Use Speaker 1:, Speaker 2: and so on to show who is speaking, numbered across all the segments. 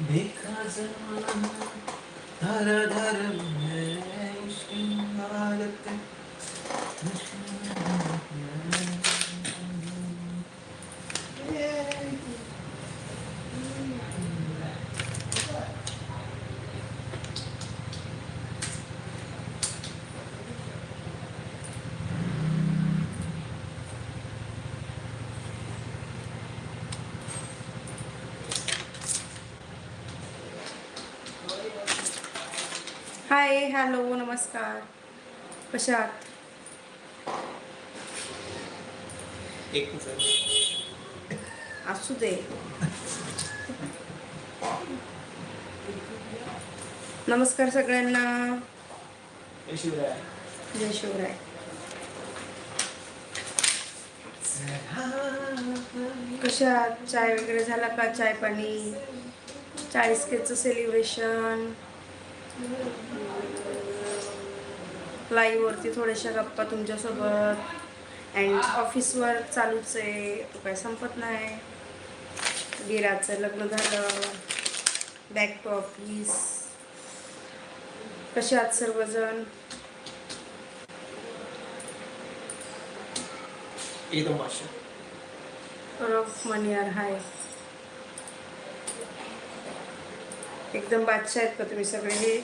Speaker 1: Bir kazanım dara darım ne üstün halette
Speaker 2: hi hello नमस्कार. कशा आहात. असू दे. नमस्कार सगळ्यांना.
Speaker 1: जय शिवराय.
Speaker 2: जय शिवराय. कशा चाय वगैरे झाला का? चाय पाणी? चाळीस केचं सेलिब्रेशन लाईव्ह वरती थोड्याशा गप्पा तुमच्यासोबत. अँड ऑफिस वर्क चालूच आहे तो काय संपत नाही. गिराचं लग्न झालं. बॅक टू ऑफिस कसे आहात सर्वजण? रफ मनियार हाय. एकदम बादशाह आहेत का तुम्ही सगळे हे?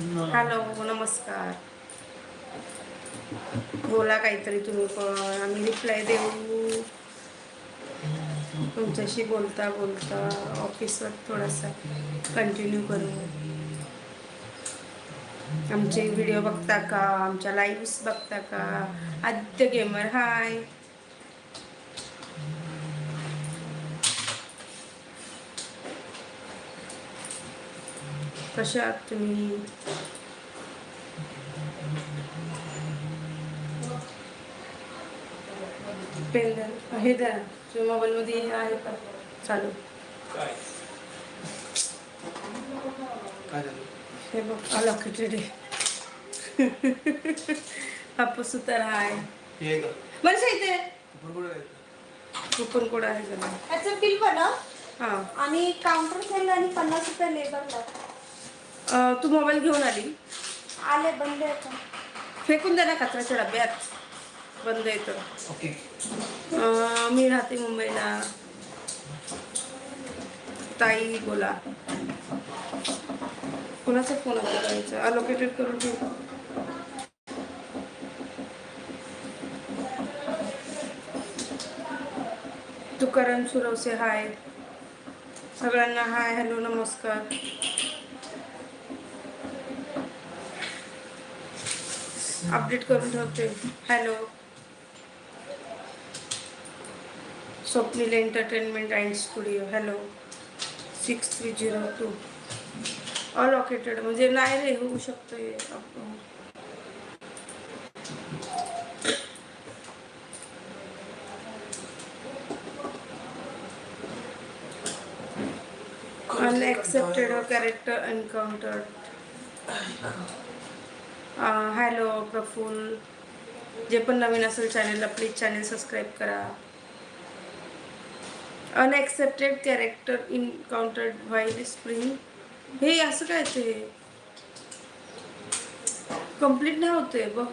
Speaker 2: हॅलो नमस्कार. बोला काहीतरी तुम्ही पण आम्ही रिप्लाय देऊ. तुमच्याशी बोलता बोलता ऑफिसवर थोडासा कंटिन्यू करू. आमचे व्हिडिओ बघता का? आमच्या लाईव्ह बघता का? आद्य गेमर हाय कशा आहात तुम्ही पेन हे द्या. तुझ्या मोबाईलमध्ये हे आहे का चालू.
Speaker 1: काय काय झालं?
Speaker 2: हे बघ अलॉकेटेड आहे हापूस सुतार हाय
Speaker 1: हे का?
Speaker 2: बरं कुपन कोड आहे?
Speaker 3: याचं बिल बनव
Speaker 2: हां.
Speaker 3: आणि काउंटर सेल आणि पन्नास रुपये लेबर
Speaker 2: अं, तू मोबाईल घेऊन आली.
Speaker 3: आले बंद येतं
Speaker 2: फेकून दे ना कचऱ्याच्या डब्यात. बंद येतं
Speaker 1: ओके.
Speaker 2: अं, मी राहते मुंबईला. ताई बोला. कोणाचा फोन करायचा? अलोकेटेड करून ठेव. तुकाराम सुरवसे हाय सगळ्यांना हाय हॅलो नमस्कार. अपडेट करून ठेवते. Hello. Swapnil entertainment and studio hello. Six three zero two. Allocated म्हणजे नाही रे होऊ शकतं आपण unaccepted character encountered. Hello Praful. जे पण नवीन असेल चॅनेलला प्लीज चॅनेल सबस्क्राईब करा. Unaccepted character encountered while spring हे असं काय ते? कंप्लीट नाही होते बघ.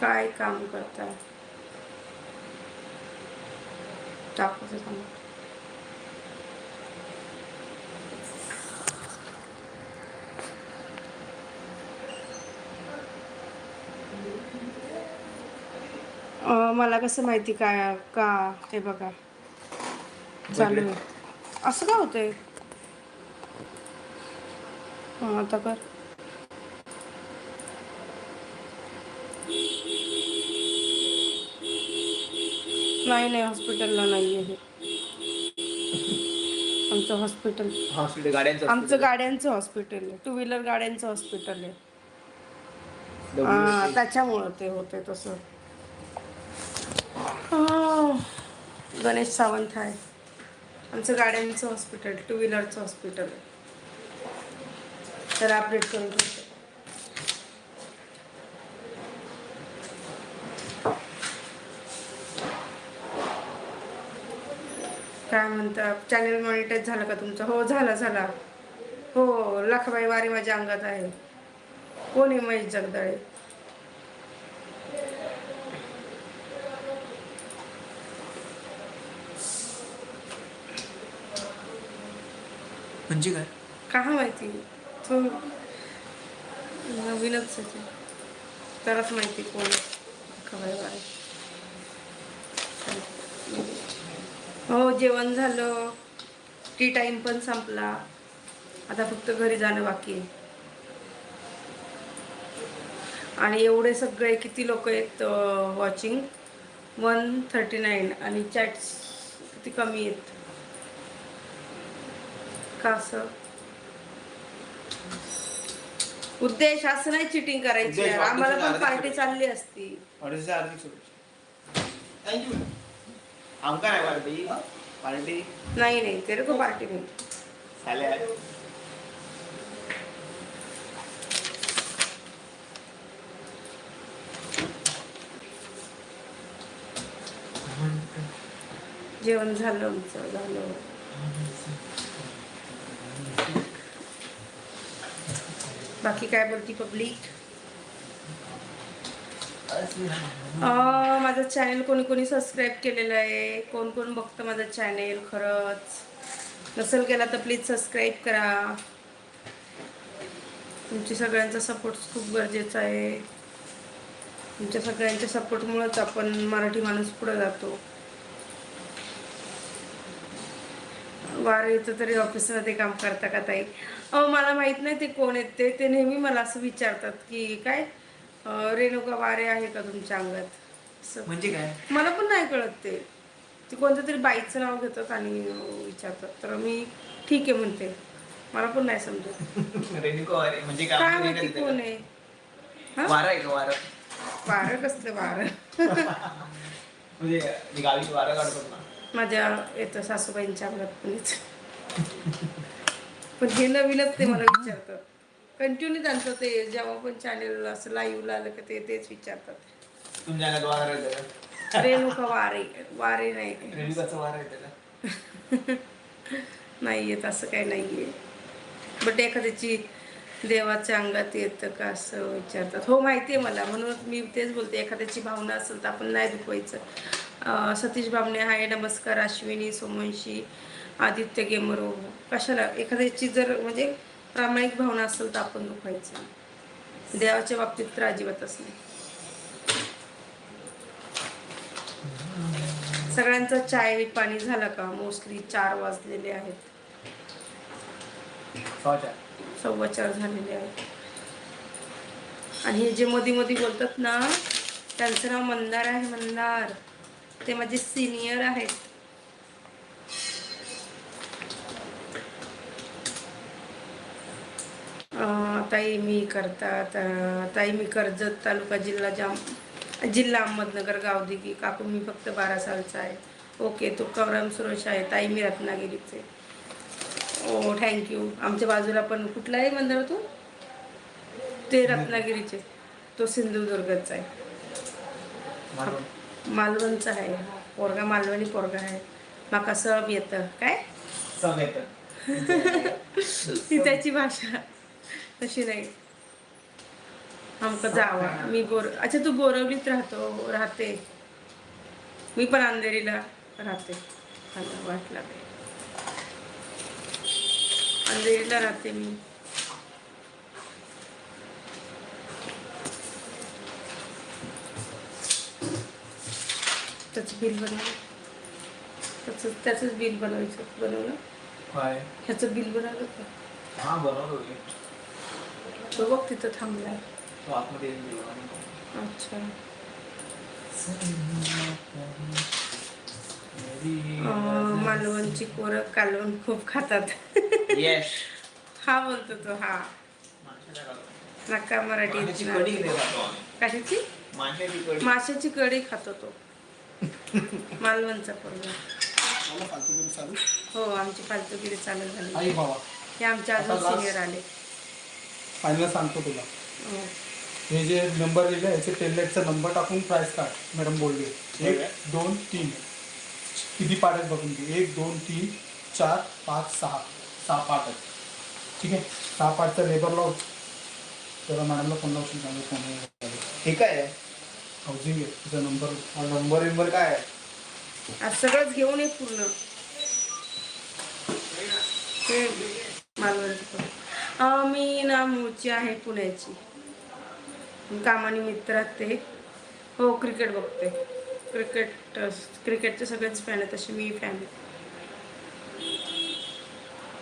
Speaker 2: काय काम करता टाकू मला कसं माहिती काय का ते बघा. चालू आहे. असं का होतंय? आता कर. नाही नाही हॉस्पिटलला नाही आहे आमचं हॉस्पिटल.
Speaker 1: हॉस्पिटल गाड्यांचं
Speaker 2: आमचं गाड्यांचं हॉस्पिटल आहे. टू व्हीलर गाड्यांचं हॉस्पिटल आहे. हा त्याच्यामुळं ते होते तसं. गणेश सावंत आहे. आमचं गाड्यांचं हॉस्पिटल टू व्हीलरचं हॉस्पिटल तर अपडेट करून काय म्हणता? चॅनेल मॉनिटाईज झालं का तुमचं? हो झालं झाला. हो लखबाई वारी माझ्या अंगात आहे. कोणी महेश जगदाळे?
Speaker 1: म्हणजे काय?
Speaker 2: का माहिती? तो नवीनच आहे ते. तरच माहिती कोण आहे. हो जेवण झालं. टी टाइम पण संपला. आता फक्त घरी जाणं बाकी आहे. आणि एवढे सगळे किती लोक आहेत वॉचिंग वन थर्टी नाईन आणि चॅट्स किती कमी आहेत? का असं उद्देश असं नाही चिटिंग करायची.
Speaker 1: उद्देश
Speaker 2: यार. आम्हाला पण पार्टी चालली असती.
Speaker 1: ऑर्डरचे हार्दिक शुभेच्छा थँक्यू आमका नाही पार्टी पार्टी
Speaker 2: नाही नाही. तेरे को पार्टी नाही.
Speaker 1: झाल्या
Speaker 2: जेवण झालं आमचं झालं. बाकी काय बोलती पब्लिक माझं चॅनेल कोणी कोणी सबस्क्राईब केलेलं आहे. कोण कोण बघतं माझं चॅनेल खरंच. नसेल केला तर प्लीज सबस्क्राईब करा. तुमची सगळ्यांचा सपोर्ट खूप गरजेचा आहे. तुमच्या सगळ्यांच्या सपोर्टमुळेच आपण मराठी माणूस पुढे जातो. वारे येतं तरी ऑफिसमध्ये काम करता का ताई? अहो मला माहीत नाही ते कोण आहेत ते. ते नेहमी मला असं विचारतात की काय रेणुका वारे आहे का तुमच्या अंगात? असं.
Speaker 1: म्हणजे काय?
Speaker 2: मला पण नाही कळत ते. ते कोणत्या तरी बाईचं नाव घेतात आणि विचारतात. तर मी ठीक आहे म्हणते. मला पण नाही समजत.
Speaker 1: रेणुका वारे म्हणजे
Speaker 2: काय?
Speaker 1: काय
Speaker 2: माहिती कोण आहे?
Speaker 1: वारं आहे का वारं?
Speaker 2: वारं कसलं वारं?
Speaker 1: म्हणजे गावी वारं काढतो ना.
Speaker 2: माझ्या येतं सासूबाईंच्या अंगात पण येतं. पण हे नवीनच ते मला विचारतात. कंटिन्यू त्यांचं ते जेव्हा पण चॅनेल असं लाईव्हला आलं का ते तेच विचारतात.
Speaker 1: तुमच्या अंगात वारं येतं का?
Speaker 2: रेणुका वारे वारे नाही.
Speaker 1: रेणुकाचं वारं येतं का?
Speaker 2: नाही येत असं काही नाही आहे बट एखाद्याची देवाच्या अंगात येतं का असं विचारतात. हो माहिती आहे मला. म्हणून मी तेच बोलते एखाद्याची भावना असेल तर आपण नाही दुखवायचं. सतीश बामणे हाय नमस्कार अश्विनी सोमवंशी आदित्य गेमरो. कशाला? एखाद्याची जर म्हणजे प्रामाणिक भावना असेल तर आपण दुखवायचं देवाच्या बाबतीत तर अजिबातच नाही. सगळ्यांचा चाय पाणी झाला का? मोस्टली चार वाजलेले आहेत. सव्वा चार झालेले आहेत. आणि हे जे मधी मधी बोलतात ना त्यांचं नाव मंदार आहे मंदार. ते माझे सिनियर आहेत ताई मी करतात ताई मी कर्जत तालुका जिल्हा जाम जिल्हा अहमदनगर गावदिगी काकू मी फक्त बारा सालचा आहे ओके तुकाराम सुरेश आहे ताई मी रत्नागिरीचे ओ थँक्यू आमच्या बाजूला पण कुठला आहे मंदिर तू ते रत्नागिरीचे तो सिंधुदुर्गचा आहे मालवणचा आहे. पोरगा मालवणी पोरगा आहे. माका सब येतं? काय?
Speaker 1: येतं.
Speaker 2: त्याची भाषा तशी नाही. आमका जावा. मी बोर अच्छा तू बोरवलीत राहतो राहते. मी पण अंधेरीला राहते. वाटलं अंधेरीला राहते मी. त्याचं बिल बनवलं त्याचं त्याचंच बिल बनवायचं बनवलं
Speaker 1: काय
Speaker 2: ह्याचं बिल बनवलं का
Speaker 1: हा बनवतो की.
Speaker 2: तो बघ तिथं थांबलाय
Speaker 1: तो आतमध्ये येऊन गेला.
Speaker 2: अच्छा अं, मालवणची पोरं कालवण खूप खातात
Speaker 1: Yes.
Speaker 2: हा बोलतो तो हा
Speaker 1: माशाच्या कालवण.
Speaker 2: नका मराठी नाही.
Speaker 1: कढी किती खातो आम्ही?
Speaker 2: कशाची
Speaker 1: माशाची कढी
Speaker 2: माशाची कढी खातो तो मालवणचा पोरगा. हो आमची फालतूगिरी चालू झाली.
Speaker 4: आई बाबा.
Speaker 2: हे आमचे अजून. सिनियर आले.
Speaker 4: फायनल सांगतो तुला.
Speaker 2: हो.
Speaker 4: हे जे नंबर दिले याचे टेललेटचा नंबर टाकून प्राइस काढ मॅडम बोलली. एक दोन तीन. किती पार्ट आहेत बघून घे. एक दोन तीन चार पाच सहा. सहा पार्ट आहेत. ठीक आहे? सहा पार्टचा लेबर लाव त्याला मॅडमला फोन लावशील चांगलं फोन
Speaker 1: हे काय आहे?
Speaker 4: हाऊसिंग आहे तुझा नंबर
Speaker 1: नंबर विंबर काय आहे?
Speaker 2: आज सगळंच घेऊन ये पूर्ण. हे मालवणचं पण. अं, मी ना मूळची आहे पुण्याची. कामानिमित्त राहते. हो क्रिकेट बघते. क्रिकेट क्रिकेटचे सगळेच फॅन आहेत तसे मी फॅन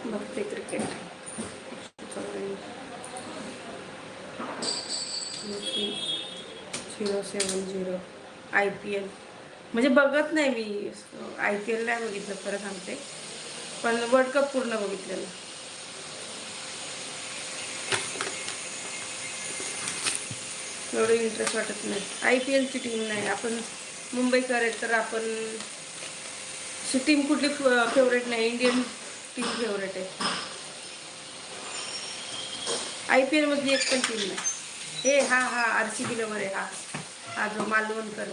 Speaker 2: बघते cricket zero seven zero I P L. म्हणजे बघत नाही मी आय पी एल नाही बघितलं खरं सांगते. पण वर्ल्ड कप पूर्ण बघितलेलं. एवढं इंटरेस्ट वाटत नाही. आय पी एलची टीम नाही. आपण मुंबईकर करेल तर आपण ची टीम कुठली फेवरेट नाही. इंडियन टीम फेवरेट आहे. आय पी एलमधली एक पण टीम नाही. हे हा हा आर सी बी लवर आहे हा. हा Malvankar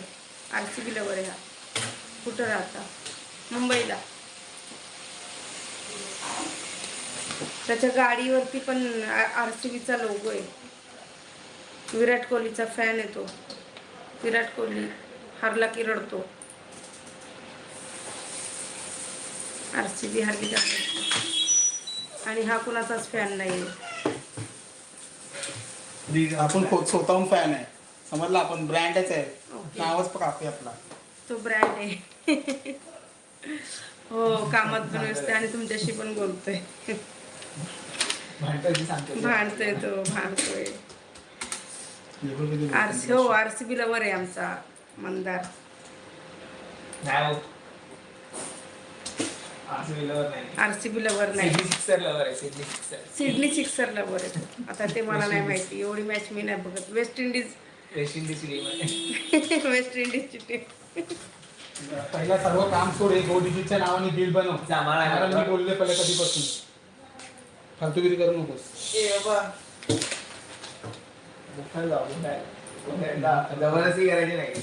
Speaker 2: R C B lover ह्या कुठं राहता? मुंबईला. त्याच्या गाडीवरती पण आर सी बीचा लोगो आहे. विराट कोहलीचा फॅन आहे तो. विराट कोहली हरला की रडतो. आर सी बी हरली का आणि हा कुणाचाच फॅन नाही
Speaker 4: आपण स्वतःहून फॅन आहे. समजलं? आपण ब्रँडच आहे. नावच पण काफी आपला.
Speaker 2: तो ब्रँड आहे. हो कामात पण व्यस्त आहे आणि तुमच्याशी पण बोलतोय. भांडतोय तो भांडतोय.
Speaker 4: लेबर किती
Speaker 2: आर सी हो आर सी बी लवर आहे आमचा मंदार.
Speaker 1: हो. आरसीबी लवर नाही.
Speaker 2: आर सी बी लवर नाही.
Speaker 1: सिडनी सिक्सर लवर आहे Sydney Sixer.
Speaker 2: Sydney Sixer lover आहे. तो. आता ते मला नाही माहिती. एवढी मॅच मी नाही बघत. वेस्ट इंडिज
Speaker 1: वेस्ट इंडिजची टीम आहे.
Speaker 2: वेस्ट इंडिजची टीम
Speaker 4: पहिला सर्व काम सोड एक ओडीजीच्या नावाने बिल बनव. कारण मी बोलले पहिले कधीपासून. फालतूगिरी करू नकोस.
Speaker 1: ए बाबा. जबरदस्ती करायची नाही.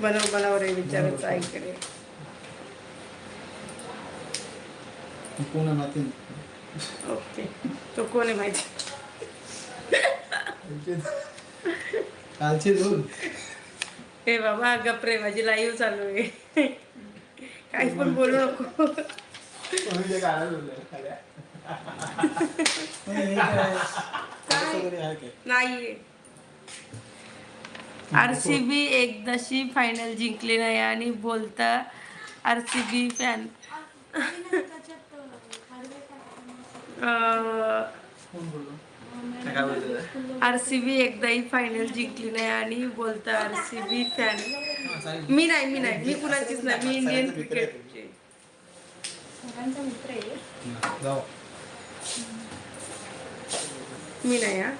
Speaker 2: बनव बनव रे विचारायचं ऐकडे
Speaker 4: कोण आहे माहिती.
Speaker 2: ओके. तो कोण आहे माहिती?
Speaker 4: कालचे दोन.
Speaker 2: हे बाबा गपरे माझी लाईव्ह चालू आहे. काही पण बोलू नको.
Speaker 1: कोणी ते गाणं बोललंय, खाल्या.
Speaker 4: वगैरे आहे काय?
Speaker 2: नाहीये. आर सी बी एकदाशी फायनल जिंकली नाही आणि बोलता आर सी बी फॅन
Speaker 1: बोलतोय?
Speaker 2: आर सी बी एकदाही फायनल जिंकली नाही आणि बोलता आर सी बी फॅन मी नाही मी नाही. मी कुणाचीच नाही. मी इंडियन क्रिकेटची
Speaker 3: सगळ्यांचा मित्र आहे.
Speaker 4: जाऊ.
Speaker 2: मी नाही हा.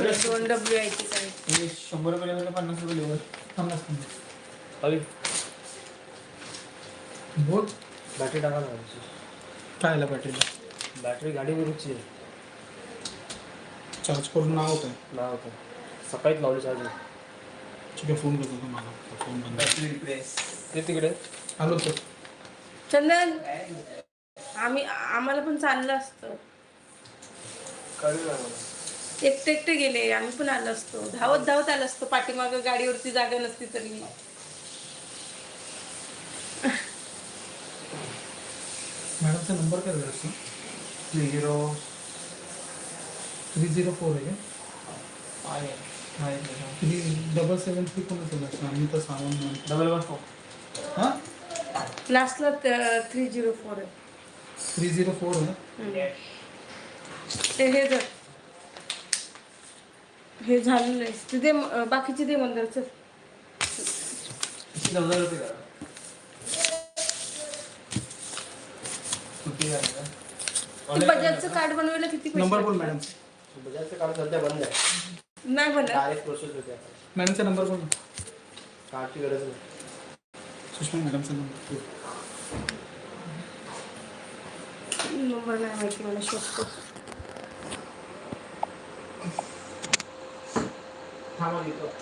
Speaker 2: दोन डब्ल्यू आयची काय?
Speaker 1: हे शंभर रुपये पन्नास रुपये लिव्हर
Speaker 4: थांबलास थांब.
Speaker 1: अरे.
Speaker 4: बोल.
Speaker 5: बॅटरी टाका ना
Speaker 4: काय आलं पाटील
Speaker 5: बॅटरी गाडीवरची
Speaker 4: चार्ज करून नाव होतं
Speaker 5: नाव होतं सकाळीच लावली चार्जिंग
Speaker 4: ठीक आहे फोन करतो तुम्हाला. फोन बंद.
Speaker 1: बॅटरी रिप्लेस
Speaker 5: ते तिकडे.
Speaker 4: आलो तर.
Speaker 2: चंदन आम्ही आम्हाला पण चाललं असतं.
Speaker 1: कळलं.
Speaker 2: एकटे एकटे गेले आम्ही पण आलो असतो. धावत धावत आलो असतो. पाठीमाग गाडीवरती जागा नसती तरी
Speaker 4: मॅडमचा नंबर काय झाला
Speaker 1: three zero
Speaker 4: three zero four आहे
Speaker 1: आहे. आहे.
Speaker 4: थ्री डबल सेवन थ्री कोणाचं लक्ष आम्ही तर सामान म्हणतो
Speaker 1: डबल वन फोर.
Speaker 4: हां?
Speaker 2: लास्टला थ्री झिरो फोर आहे.
Speaker 4: थ्री झिरो फोर आहे.
Speaker 2: ते हे जर हे झालेलं नाही. तिथे बाकीचे
Speaker 1: दे मंदिर
Speaker 2: चल. बजाजचं कार्ड बनवलं किती
Speaker 4: नंबर बोल मॅडम.
Speaker 5: बजाजचं कार्ड सध्या बंद आहे.
Speaker 2: नाही बनत?
Speaker 5: डायरेक्ट होते आता.
Speaker 4: मॅडमचा नंबर बोल.
Speaker 5: कार्डची गरज नाही.
Speaker 4: सुषमा मॅडमचा नंबर.
Speaker 2: नंबर नाही माहिती मला शोधतो.
Speaker 1: 他弄一个。